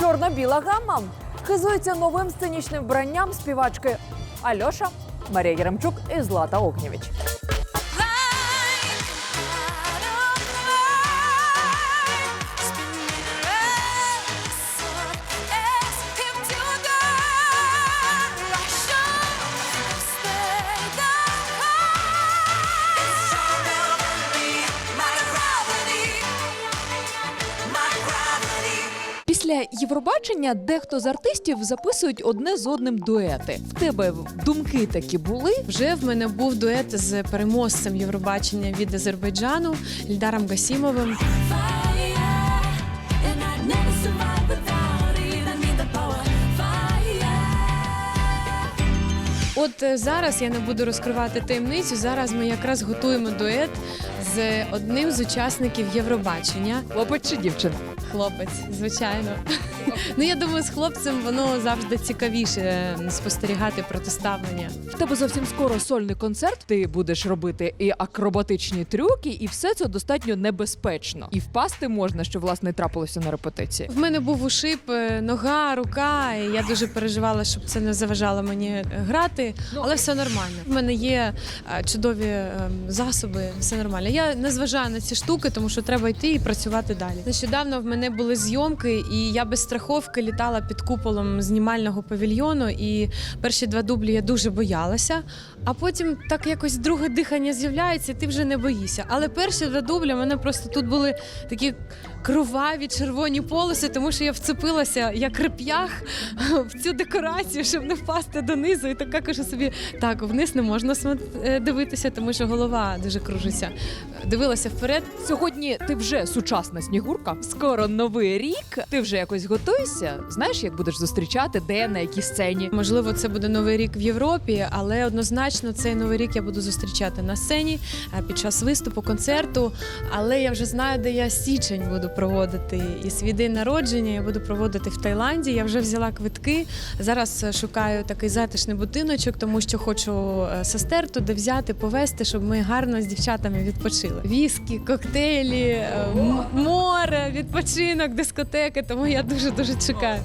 Чорно-біла гамма хизується новим сценічним вбранням співачки Альоша, Марія Єремчук і Злата Огнєвіч. Після Євробачення дехто з артистів записують одне з одним дуети. В тебе думки такі були? Вже в мене був дует з переможцем Євробачення від Азербайджану Ільдаром Гасімовим. От е, зараз я не буду розкривати таємницю. Зараз ми якраз готуємо дует з одним з учасників Євробачення. Хлопець чи дівчина? Хлопець, звичайно. ну я думаю, з хлопцем воно завжди цікавіше е, спостерігати протиставлення. В тебе зовсім скоро сольний концерт. Ти будеш робити і акробатичні трюки, і все це достатньо небезпечно. І впасти можна, що власне трапилося на репетиції. В мене був ушиб, е, нога, рука, і я дуже переживала, щоб це не заважало мені е, грати, але все нормально. В мене є чудові е, засоби, все нормально. Я не зважаю на ці штуки, тому що треба йти і працювати далі. Нещодавно в мене були зйомки, і я без страховки літала під куполом знімального павільйону. І перші два дублі я дуже боялася. А потім так якось друге дихання з'являється, і ти вже не боїшся. Але перші два дубля в мене просто тут були такі кроваві червоні полоси, тому що я вцепилася як реп'ях в цю декорацію, щоб не впасти донизу. І така кажу собі: так, вниз не можна е, дивитися, тому що голова дуже кружиться. Дивилася вперед. Сьогодні ти вже сучасна снігурка. Скоро новий рік. Ти вже якось готуєшся. Знаєш, як будеш зустрічати, де на якій сцені. Можливо, це буде новий рік в Європі, але однозначно цей новий рік я буду зустрічати на сцені е, під час виступу, концерту. Але я вже знаю, де я січень буду проводити. І свій день народження я буду проводити в Таїланді. Я вже взяла квитки. Зараз е, шукаю такий затишний будиночок, тому що хочу е, сестер туди взяти, повезти, щоб ми гарно з дівчатами відпочили. Віскі, коктейлі, е, море, відпочинок, дискотеки. Тому я дуже дуже чекаю.